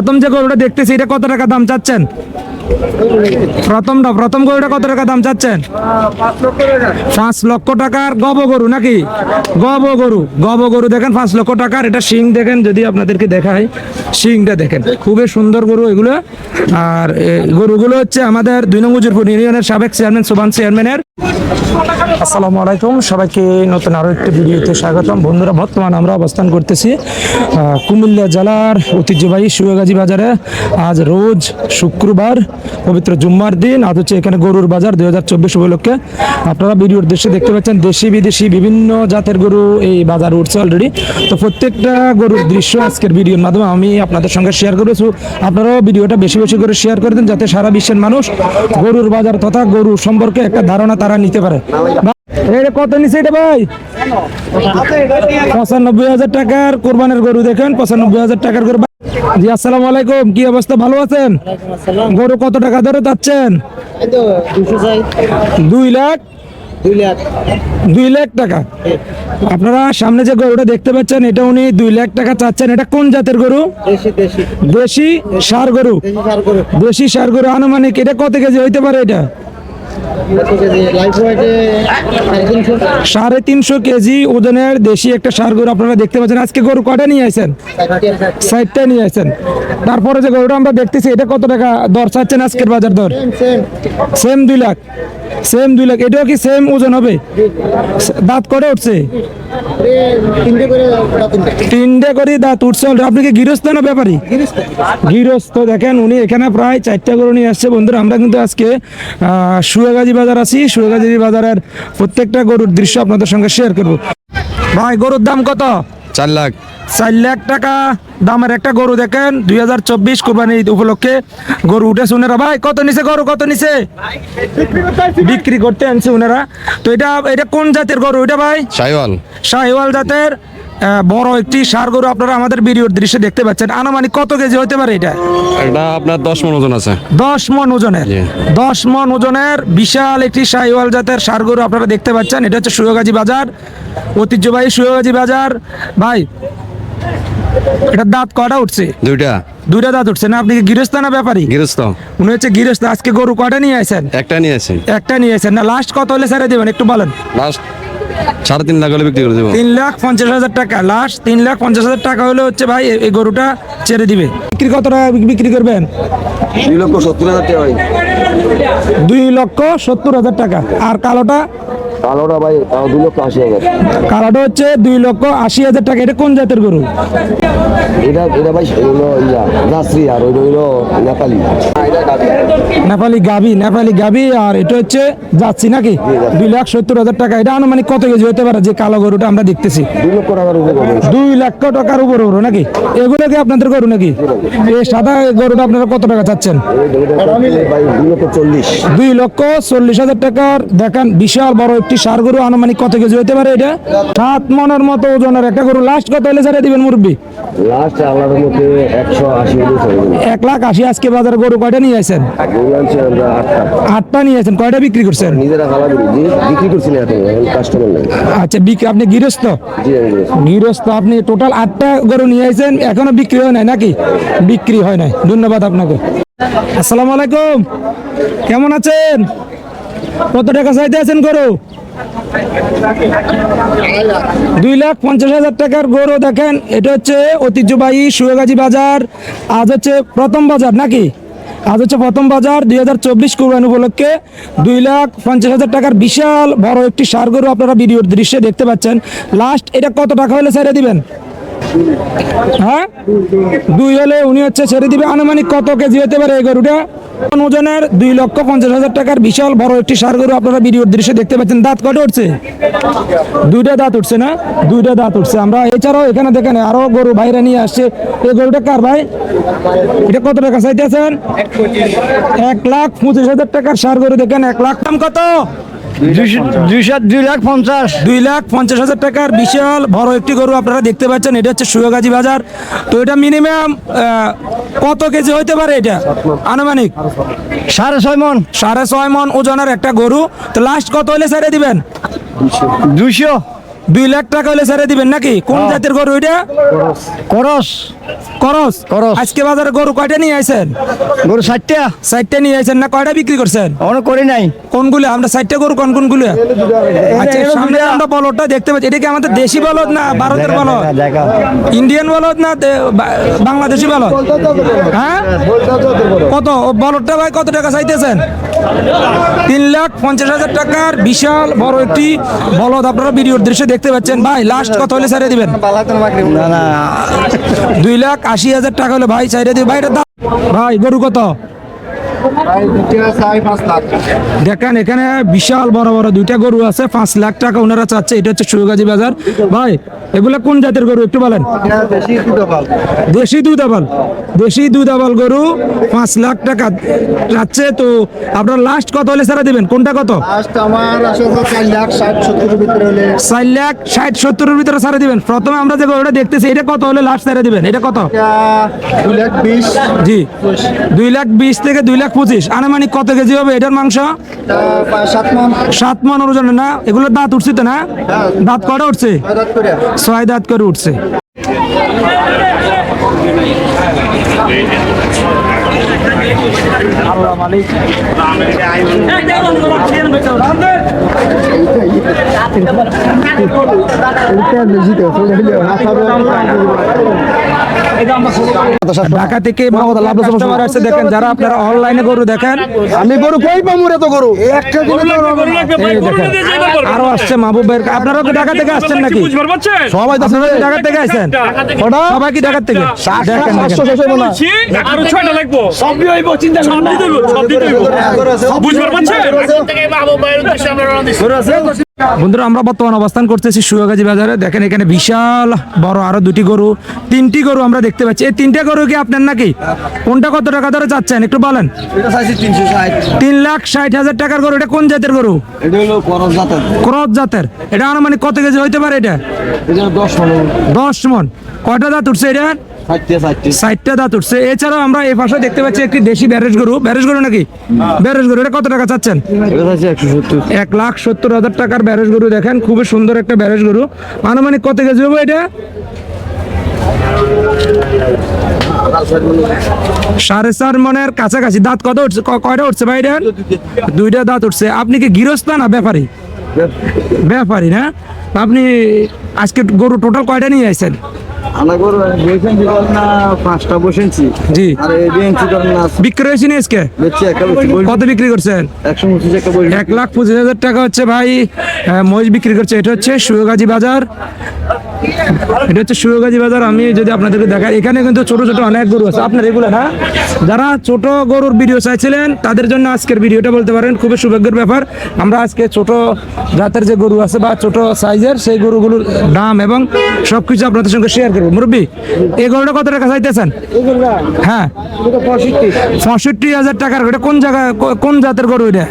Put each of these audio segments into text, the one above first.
প্রথম যে গরুটা দেখতেছি এটা কত টাকা দাম চাচ্ছেন? প্রথমটা, প্রথম গরুটা কত টাকা দাম চাচ্ছেন? পাঁচ লক্ষ টাকার গব গরু নাকি? গব গরু গব গরু দেখেন, পাঁচ লক্ষ টাকার। এটা শিং দেখেন, যদি আপনাদেরকে দেখায় শিংটা দেখেন, খুবই সুন্দর গরু এগুলো। আর গরুগুলো হচ্ছে আমাদের দুই নং উজিরপুর ইউনিয়নের সাবেক চেয়ারম্যান, সুবান চেয়ারম্যানের। আসসালামু আলাইকুম, সবাইকে নতুন আরও একটি ভিডিওতে স্বাগতম। বন্ধুরা, বর্তমান আমরা অবস্থান করতেছি কুমিল্লা জেলার ঐতিহ্যবাহী সুয়াগাজী বাজারে। আজ রোজ শুক্রবার পবিত্র জুম্মার দিন, আজ হচ্ছে এখানে গরুর বাজার দুই হাজার চব্বিশ উপলক্ষে। আপনারা ভিডিওর দৃশ্যে দেখতে পাচ্ছেন দেশি বিদেশি বিভিন্ন জাতের গরু এই বাজার উঠছে অলরেডি তো প্রত্যেকটা গরুর দৃশ্য আজকের ভিডিওর মাধ্যমে আমি আপনাদের সঙ্গে শেয়ার করেছি আপনারাও ভিডিওটা বেশি বেশি করে শেয়ার করে দেন যাতে সারা বিশ্বের মানুষ গরুর বাজার তথা গরু সম্পর্কে একটা ধারণা তারা নিতে পারে। কত নিচে এটা ভাই? পঁচানব্বই হাজার টাকার কোরবানের গরু দেখেন, পঁচানব্বই হাজার টাকার গরু। জি আসসালামু আলাইকুম। কি অবস্থা? ভালো আছেন? গরু কত টাকা ধরে যাচ্ছেন? দুই লাখ? দুই লাখ। টাকা। আপনারা সামনে যে গরুটা দেখতে পাচ্ছেন এটা উনি দুই লাখ টাকা চাচ্ছেন। এটা কোন জাতের গরু। দেশি সার গরু। দেশি সার গরু। আনুমানিক এটা কত কেজি হইতে পারে এটা? সাড়ে তিনশো কেজি ওজনের দেশি একটা সার গরু আপনারা দেখতে পাচ্ছেন। আজকে গরু কটা নিয়ে আসেন সাইডটা নিয়ে আসেন তারপরে যে গরুটা আমরা দেখতেছি এটা কত টাকা দর চাচ্ছেন আজকের বাজার দর? সেম দুই লাখ। সেম দুই লাখ, এটাও কি সেম ওজন হবে? দাঁত করে উঠছে? তিনটে করে দাঁত উঠছে আপনি কি গৃহস্থ না ব্যাপারী? গৃহস্থ। দেখেন, উনি এখানে প্রায় চারটা গরু নিয়ে আসছে। বন্ধুরা, আমরা কিন্তু আজকে সুয়াগাজী বাজার আছি। সুয়াগাজী বাজারের প্রত্যেকটা গরুর দৃশ্য আপনাদের সঙ্গে শেয়ার করব। ভাই, গরুর দাম কত? চার লাখ। চার লাখ টাকা দামের একটা গরু দেখেন দুই হাজার চব্বিশ কোরবানি উপলক্ষে। গরু উঠেছে উনারা। ভাই কত নিছে গরু কত নিছে? বিক্রি করতে আনছে উনারা। তো এটা এটা কোন জাতের গরু? এটা ভাই? শাহিওয়াল। শাহিওয়াল জাতের। বড় একটি সার গরু আপনারা আমাদের ভিডিওর দৃশ্যে দেখতে পাচ্ছেন। আনুমানিক কত কেজি হতে পারে এটা? এটা আপনার দশ মন ওজন আছে। দশ মন ওজনের। দশ মন ওজনের বিশাল একটি শাহিওয়াল জাতের সার গরু আপনারা দেখতে পাচ্ছেন। এটা হচ্ছে সুয়োগাজী বাজার ঐতিহ্যবাহী সুয়োগাজী বাজার। ভাই এটা দাঁত কটা উঠছে? দুইটা। দুইটা দাঁত উঠছে না? আপনি কি গৃহস্থ না ব্যাপারী? গৃহস্থ। উনি হচ্ছে গৃহস্থ। আজকে গরু কটা নিয়ে আসেন একটা নিয়ে আছে একটা নিয়ে আসেন না লাস্ট কত হলে ছেড়ে দেবেন? একটু বলেন। লাস্ট সাড়ে তিন লাখ হলে বিক্রি করে দেবো। তিন লাখ পঞ্চাশ হাজার টাকা। লাস্ট তিন লাখ পঞ্চাশ হাজার টাকা হলে হচ্ছে ভাই এই গরুটা ছেড়ে দিবে। বিক্রি কত টাকা বিক্রি করবেন? দুই লক্ষ সত্তর হাজার টাকা দুই লক্ষ সত্তর হাজার টাকা। আর কালোটা কালোটা ভাই দুই লক্ষ আশি হাজার। কালোটা হচ্ছে দুই লক্ষ আশি হাজার টাকা। এটা কোন জাতের গরু? এটা এটা ভাই ইয়া আর ওইটা হইল নেপালি। নেপালি গাবি নেপালি গাবি আর এটা হচ্ছে যাচ্ছি নাকি? দুই লাখ সত্তর হাজার টাকা। এটা আনুমানিক কত কেজি হতে পারে যে কালো গরুটা আমরা দেখতেছি? দুই লক্ষ টাকার উপরে গরু নাকি? এগুলো কি আপনাদের গরু নাকি? এই সাদা গরুটা আপনারা কত টাকা চাচ্ছেন? দুই লক্ষ চল্লিশ হাজার টাকার। দেখেন বিশাল বড় একটি সার গরু আনুমানিক কত কেজি হতে পারে এটা? সাত মনের মতো ওজনের একটা গরু। লাস্ট কত হলে ছেড়ে দিবেন মুরব্বী? এক লাখ আশি আজকে বাজারে গরু কয়টা নিয়ে আসেন আটটা। নিয়ে আসেন কয়টা বিক্রি করছেন? আচ্ছা বিক্রি আপনি গৃহস্থ। গৃহস্থ। আপনি টোটাল আটটা গরু নিয়ে আসেন এখনও বিক্রি হয় নাই নাকি? বিক্রি হয় নাই। ধন্যবাদ আপনাকে। আসসালামু আলাইকুম। কেমন আছেন? কত টাকা চাইতে আছেন গরু? দুই লাখ পঞ্চাশ হাজার টাকার গরু দেখেন, এটা হচ্ছে ঐতিহ্যবাহী সুয়েগাজী বাজার, আজ হচ্ছে প্রথম বাজার নাকি? আজ হচ্ছে প্রথম বাজার দুই হাজার চব্বিশ কোরবানি উপলক্ষে দুই লাখ পঞ্চাশ হাজার টাকার বিশাল বড় একটি সার গরু আপনারা ভিডিওর দৃশ্যে দেখতে পাচ্ছেন। লাস্ট এটা কত টাকা হলে ছেড়ে দিবেন? হ্যাঁ? দুই হলে উনি হচ্ছে ছেড়ে দিবে। আনুমানিক কত কেজি হতে পারে এই গরুটা? ওজনের দুই লক্ষ পঞ্চাশ হাজার টাকার বিশাল বড় একটি সার গরু আপনারা ভিডিওর দৃশ্যে দেখতে পাচ্ছেন। দাঁত কটা উঠছে? দুইটা দাঁত উঠছে না? দুইটা দাঁত উঠছে। আমরা এছাড়াও এখানে দেখেন, আরও গরু বাইরে নিয়ে আসছে। এই গরুটা কার ভাই? এটা কত টাকা চাইতেছেন? এক লাখ পঁচিশ হাজার টাকার সার গরু দেখেন। এক লাখ দাম কত? দুই লাখ পঞ্চাশ। দুই লাখ পঞ্চাশ হাজার টাকার বিশাল বড় একটি গরু আপনারা দেখতে পাচ্ছেন। এটা হচ্ছে বাজার। তো এটা মিনিমাম কত কেজি হইতে পারে এটা? আনুমানিক? সাড়ে ছয় মন। সাড়ে ছয় মন ওজনের একটা গরু। তো লাস্ট কত হলে ছেড়ে দিবেন? দুইশো। দুই লাখ টাকা হলে ছেড়ে দিবেন নাকি? কোন জাতের গরু এটা? করস। করস? করস। আজকে বাজারে গরু কয়টা নিয়ে আইছেন? গরু ষাটটা। সাইডটা নিয়ে আইছেন না কয়টা বিক্রি করছেন? অনেক করি নাই। কোনগুলো? আমরা সাইডটা গরু কোন কোনগুলো? আচ্ছা সামনে আমরা বলদটা দেখতে পাচ্ছি। এটা কি আমাদের দেশি বলদ না ভারতের বলদ? ইন্ডিয়ান বলদ না বাংলাদেশি বলদ? হ্যাঁ? কত? বলদটা ভাই কত টাকা চাইতেছেন? তিন লাখ পঞ্চাশ হাজার টাকার বিশাল বড় একটি বলদ আপনারা ভিডিওর দৃশ্যে দেখতে পাচ্ছেন। ভাই লাস্ট কত হলে ছেড়ে দিবেন? না না। দুই লাখ আশি হাজার টাকা হলো ভাই চাইরে দিই ভাই ভাই গরু কত? দেখেন এখানে বিশাল বড় বড় দুইটা গরু আছে পাঁচ লাখ টাকা ওনারা চাচ্ছে। এটা হচ্ছে সুগাজি বাজার। ভাই এগুলা কোন জাতের গরু? একটু বলেন। দেশি দুধ আবাল। দেশি দুধ আবাল গরু পাঁচ লাখ টাকা যাচ্ছে তো আপনার লাস্ট কত হলে সারা দিবেন? কোনটা কত? চার লাখ ষাট সত্তরের ভিতরে সারা দিবেন। প্রথমে আমরা যে গরুটা দেখতেছি এটা কত হলে লাস্ট সারা দিবেন? এটা কত? দুই লাখ বিশ। জি। দুই লাখ বিশ থেকে দুই লাখ পঁচিশ। আনুমানিক কত কেজি হবে এটার মাংস? সাত মন ওজনে না? এগুলো দাঁত উঠছে তো না? দাঁত কটা উঠছে? ছয় দাঁত করে উঠছে। ঢাকা থেকে দেখেন যারা আপনারা অনলাইনে গরু দেখেন আমি গরু কই রে তো গরু একটা আরও আসছে মাহবুব ভাইয়ের আপনারা কি ঢাকা থেকে আসছেন নাকি সবাই আপনারা ঢাকা থেকে আসছেন সবাই কি ঢাকা থেকে দেখেন আরও ছয়টা লাগবো সবই হইব চিন্তা সব দিতে হইব সব দিতে হইব বুঝবার পারছেন বন্ধুরা আমরা বর্তমান অবস্থান করতেছি সুয়াগাজী বাজারে। দেখেন এখানে বিশাল বড় আরও দুটি গরু তিনটি গরু আমরা দেখতে পাচ্ছি। এই তিনটে গরু কি আপনার নাকি? কোনটা কত টাকা ধরে চাচ্ছেন? একটু বলেন। চাইছি তিন লাখ ষাট হাজার টাকার গরু এটা কোন জাতের গরু? ক্রস জাতের। এটা আনুমানিক কত কেজি হইতে পারে এটা? এটা দশ মনে। দশ মন। কয়টা দাঁত উঠছে এটা? ষাটটা দাঁত উঠছে। এছাড়াও আমরা এই পাশে দেখতে পাচ্ছি একটি দেশি ব্যারেজ গরু। ব্যারেজ গরু নাকি? ব্যারেজ গরু। এটা কত টাকা চাচ্ছেন? এক লাখ সত্তর হাজার টাকার ব্যারেজ গরু দেখেন। খুবই সুন্দর একটা ব্যারেজ গরু। আনুমানিক কত কেজি হবে এটা? সাড়ে চার মনের কাছাকাছি। দাঁত কত উঠছে? কয়টা উঠছে ভাই দুইটা দাঁত উঠছে। আপনি কি গৃহস্থ না ব্যাপারী? ব্যাপারী। না? আপনি আজকে গরু টোটাল কয়টা নিয়ে আসছেন কত বিক্রি করছেন? এক লাখ পঁচিশ হাজার টাকা হচ্ছে ভাই মহিষ বিক্রি করছে। এটা হচ্ছে সুয়োগাজী বাজার। এটা হচ্ছে সুয়োগাজী বাজার। আমি যদি আপনাদেরকে দেখাই এখানে কিন্তু ছোট ছোট অনেক গরু আছে। আপনার এগুলো না? যারা ছোট গরুর ভিডিও চাইছিলেন তাদের জন্য আজকের ভিডিওটা বলতে পারেন খুবই সৌভাগ্যের ব্যাপার। আমরা আজকে ছোট জাতের যে গরু আছে বা ছোট সাইজের সেই গরুগুলোর দাম এবং সব কিছু আপনাদের সঙ্গে শেয়ার করব। মুরব্বী এই গরুটা কত টাকা চাইতেছেন? হ্যাঁ। পঁয়ষট্টি। হাজার টাকার এটা কোন জায়গায় কোন জাতের গরু এটা?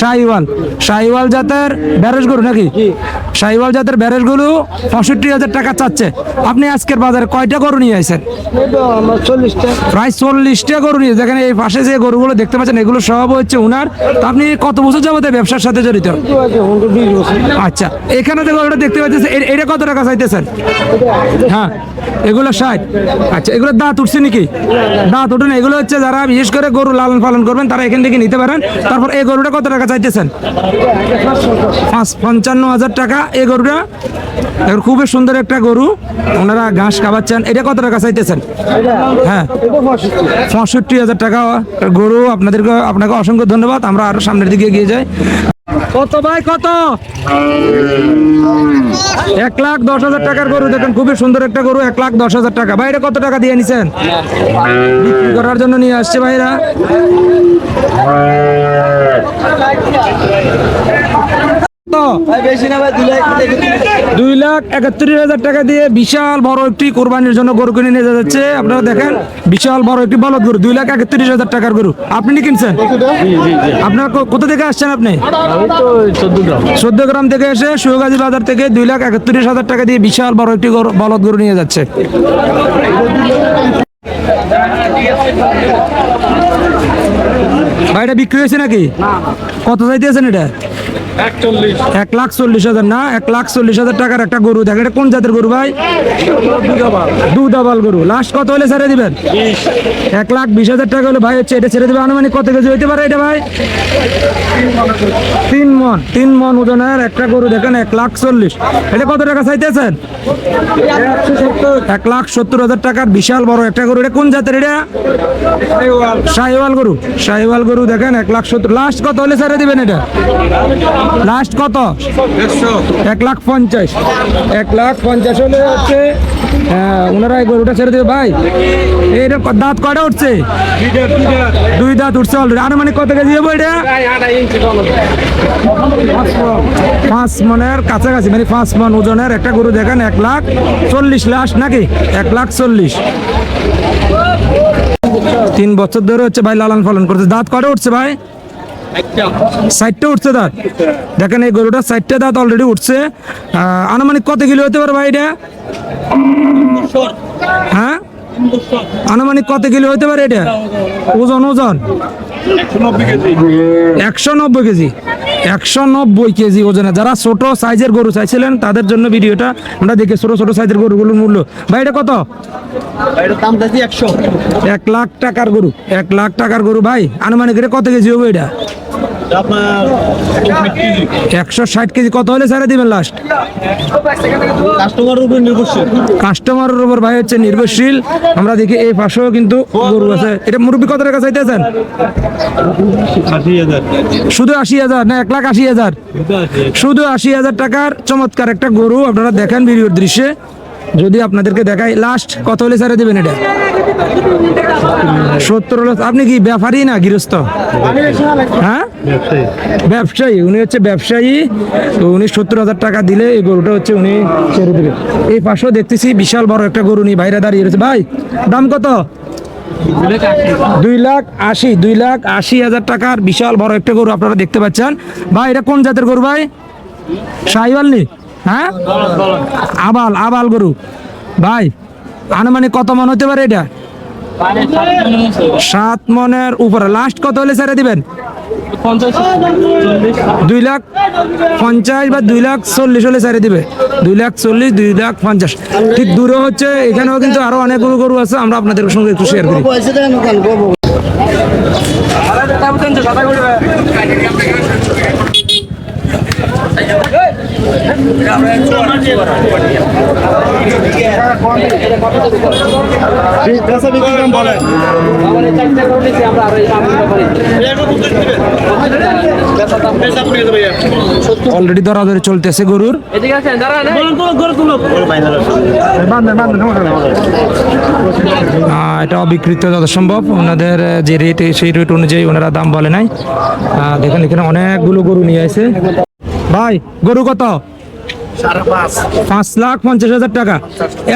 শাহিওয়াল শাহিওয়াল জাতের ব্যারেজ গরু নাকি? শাহিওয়াল জাতের ব্যারেজ গরু পঁয়ষট্টি হাজার টাকা চাচ্ছে। আপনি আজকের বাজারে কয়টা গরু নিয়ে আসেন প্রায় চল্লিশটা গরু নিয়ে। যেখানে এই পাশে যে গরুগুলো দেখতে পাচ্ছেন, এগুলো সব হচ্ছে উনার। তো আপনি কত বছর এই ব্যবসার সাথে জড়িত? আচ্ছা এখানে যে গরুটা দেখতে পাচ্ছেন এটা কত টাকা চাইতেছেন? হ্যাঁ এগুলো ষাট। আচ্ছা এগুলো দাঁত উঠছে নাকি? দাঁত উঠে না। এগুলো হচ্ছে যারা বিশেষ করে গরু লালন পালন করবেন, তারা এখান থেকে নিতে পারেন। তারপর এই গরুটা কত টাকা চাইতেছেন? পাঁচ পঞ্চান্ন হাজার টাকা। এই গরুটা এবার খুবই সুন্দর একটা গরু। ওনারা ঘাস খাওয়াচ্ছেন। এটা কত টাকা চাইতেছেন? হ্যাঁ। পঁয়ষট্টি হাজার টাকা গরু। আপনাদেরকে, আপনাকে অসংখ্য ধন্যবাদ। আমরা আরও সামনের দিকে এগিয়ে যাই। কত ভাই, কত? এক লাখ দশ হাজার টাকার গরু। দেখেন, খুবই সুন্দর একটা গরু। এক লাখ দশ হাজার টাকা। ভাইরা কত টাকা দিয়ে নিছেন? বিক্রি করার জন্য নিয়ে আসছে ভাইরা? দুই লাখ একত্রিশ হাজার টাকা দিয়ে বিশাল বড় একটি কোরবানির জন্য গরু কিনে নিয়ে যাচ্ছে। আপনারা দেখেন বিশাল বড় একটি বলদ গরু দুই লাখ একত্রিশ হাজার টাকার গরু। আপনি কিনছেন? আপনার কোথা থেকে আসছেন আপনি? চোদ্দ গ্রাম থেকে এসে সুগাজী বাজার থেকে দুই লাখ একত্রিশ হাজার টাকা দিয়ে বিশাল বড় একটি বলদ গরু নিয়ে যাচ্ছে। ভাই এটা বিক্রি হয়েছে নাকি? কত চাইতেছেন এটা? এক লাখ চল্লিশ হাজার না? এক লাখ চল্লিশ হাজার টাকার একটা গরু। দেখেন এটা কোন জাতের গরু ভাই? দুধ আবাল গরু। লাস্ট কত হলে ছেড়ে দিবেন? এক লাখ বিশ হাজার টাকা হলে ভাই হচ্ছে এটা ছেড়ে দেবে। আনুমানিক কত কেজি হইতে পারে এটা ভাই? তিন মন। তিন মন ওজনের একটা গরু দেখেন এক লাখ চল্লিশ। এটা কত টাকা চাইতেছেন? এক লাখ সত্তর হাজার টাকার বিশাল বড় একটা গরু। এটা কোন জাতের এটা? শাহিওয়াল। গরু। শাহিওয়াল গরু দেখেন এক লাখ সত্তর। লাস্ট কত হলে ছেড়ে দিবেন এটা? লাস্ট কত? এক লাখ পঞ্চাশ। এক লাখ পঞ্চাশ হলে হচ্ছে ওনারা গরুটা ছেড়ে দেবে, ভাই। এইটা দাঁত কয়টা উঠছে? দুই দাঁত উঠছে অলরেডি আনুমানিক কত কেজি যাব এটা? পাঁচ মনের কাছাকাছি মানে পাঁচ মন ওজনের একটা গরু দেখেন, এক লাখ চল্লিশ লাস্ট নাকি? এক লাখ চল্লিশ। তিন বছর ধরে হচ্ছে ভাই লালন পালন করছে দাঁত কটা উঠছে ভাই? সাইডটা উঠছে দাঁত। দেখেন এই গরুটা সাইডটা দাঁত অলরেডি উঠছে। আনুমানিক কত কিলো হতে পারে ভাই এটা? হ্যাঁ? আনুমানিক কত কিলো হতে পারে এটা? ওজন ওজন? একশো নব্বই কেজি। একশো নব্বই কেজি ওজনে। যারা ছোট সাইজের গরু চাইছিলেন তাদের জন্য ভিডিওটা আমরা দেখে ছোট ছোট সাইজের গরুগুলোর মূল্য। ভাই এটা কত? একশো। এক লাখ টাকার গরু। এক লাখ টাকার গরু ভাই। আনুমানিক কত কেজি হবে এটা? একশো ষাট কেজি কত হলে ছেড়ে দিবেন লাস্ট কাস্টমারের উপর নির্ভরশীল। কাস্টমারের উপর ভাই হচ্ছে নির্ভরশীল। আমরা দেখি এই পাশেও কিন্তু গরু আছে। এটা মুরব্বী কত টাকা চাইতেছেন? শুধু আশি হাজার না এক লাখ আশি হাজার। শুধু আশি হাজার টাকার চমৎকার একটা গরু। আপনারা দেখেন ভিডিওর দৃশ্যে। যদি আপনাদেরকে দেখাই লাস্ট কত হলে ছেড়ে দেবেন এটা? সত্তর হলো আপনি কি ব্যাপারী না গৃহস্থ? হ্যাঁ? ব্যবসায়ী, উনি হচ্ছে ব্যবসায়ী, তো উনি সত্তর হাজার টাকা দিলে এই গরুটা হচ্ছে উনি ছেড়ে দেবে। এই পাশেও দেখতেছি বিশাল বড় একটা গরু নিয়ে বাইরে দাঁড়িয়ে রয়েছে। ভাই, দাম কত? দুই লাখ আশি, দুই লাখ আশি হাজার টাকার বিশাল বড় একটা গরু আপনারা দেখতে পাচ্ছেন। ভাই, এটা কোন জাতের গরু ভাই? শাহিওয়াল নি? হ্যাঁ? আবাল আবাল গরু। ভাই, আনুমানিক কত মন হতে পারে এটা? সাত মনের উপরে। লাস্ট কত হলে ছেড়ে দিবেন? দুই লাখ পঞ্চাশ বা দুই লাখ চল্লিশ হলে ছেড়ে দিবে। দুই লাখ চল্লিশ, দুই লাখ পঞ্চাশ। ঠিক দূরে হচ্ছে, এখানেও কিন্তু আরও অনেক গরু গরু আছে, আমরা আপনাদের সঙ্গে একটু শেয়ার করি। অলরেডি দরাদরি চলতেছে গরুর। এটা অবিকৃত যত সম্ভব ওনাদের যে রেট সেই রেট অনুযায়ী ওনারা দাম বলে নাই। দেখেন, এখানে অনেকগুলো গরু নিয়ে আছে ভাই, গরু কত? পাঁচ। লাখ পঞ্চাশ হাজার টাকা।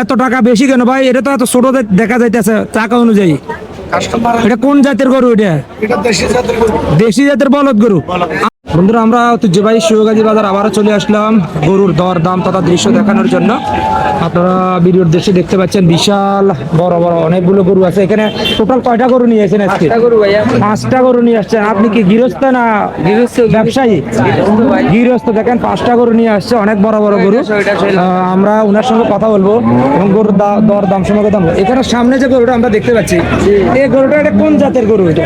এত টাকা বেশি কেন ভাই? এটা তো এত ছোট দেখা যাইতেছে টাকা অনুযায়ী। এটা কোন জাতের গরু এটা? দেশি জাতের বলদ গরু। বন্ধুরা আমরা ঐতিহ্যবাহী শিবগাজী বাজার আবারও চলে আসলাম গরুর দর দাম তথা দৃশ্য দেখানোর জন্য। আপনারা ভিডিওর দৃশ্যে দেখতে পাচ্ছেন বিশাল বড় বড় অনেকগুলো গরু আছে। এখানে টোটাল কয়টা গরু নিয়ে আসছেন আজকে? পাঁচটা গরু নিয়ে আসছেন। আপনি কি গৃহস্থ না গৃহস্থ ব্যবসায়ী? গৃহস্থ দেখেন পাঁচটা গরু নিয়ে আসছে অনেক বড় বড় গরু। আমরা ওনার সঙ্গে কথা বলব এবং গরুর দর দাম সম্পর্কে দাম এখানে সামনে যে গরুটা আমরা দেখতে পাচ্ছি এই গরুটা এটা কোন জাতের গরু এটা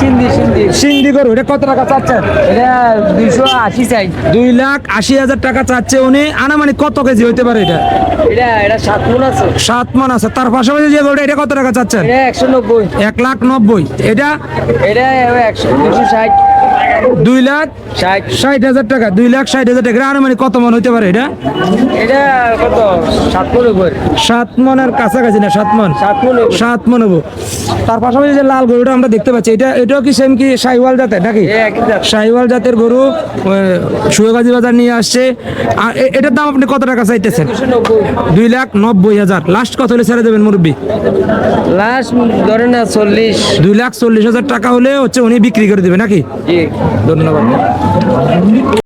সিন্ধি সিন্ধি। সিন্ধি গরু এটা কত টাকা চাচ্ছেন? এটা দুইশো আশি চাই। দুই লাখ আশি হাজার টাকা চাচ্ছে উনি। আনুমানিক কত কেজি হইতে পারে এটা? এটা এটা সাত মন আছে। সাত মন আছে। তার পাশাপাশি যে গরুটা এটা কত টাকা চাচ্ছেন? একশো নব্বই। এক লাখ নব্বই। এটা? এটা একশো ষাট। দুই লাখ ষাট। হাজার টাকা দুই লাখ ষাট হাজার টাকা। আনুমানিক কত মন হইতে পারে এটা? এটা কত? সাত মন উপর। সাত মনের কাছাকাছি না সাত মন? সাত মন সাত মন হব তার পাশাপাশি যে লাল গরুটা আমরা দেখতে পাচ্ছি এটা এটাও কি সেম কি শাহিওয়াল জাতের নাকি? শাহিওয়াল জাতের গরু সুয়েগাজী বাজার নিয়ে আসছে। আর এটার দাম আপনি কত টাকা চাইতেছেন? দুই লাখ নব্বই হাজার। লাস্ট কত হলে ছেড়ে দেবেন মুরব্বী? লাস্ট ধরে না চল্লিশ। দুই লাখ চল্লিশ হাজার টাকা হলে হচ্ছে উনি বিক্রি করে দেবে নাকি? ধন্যবাদ।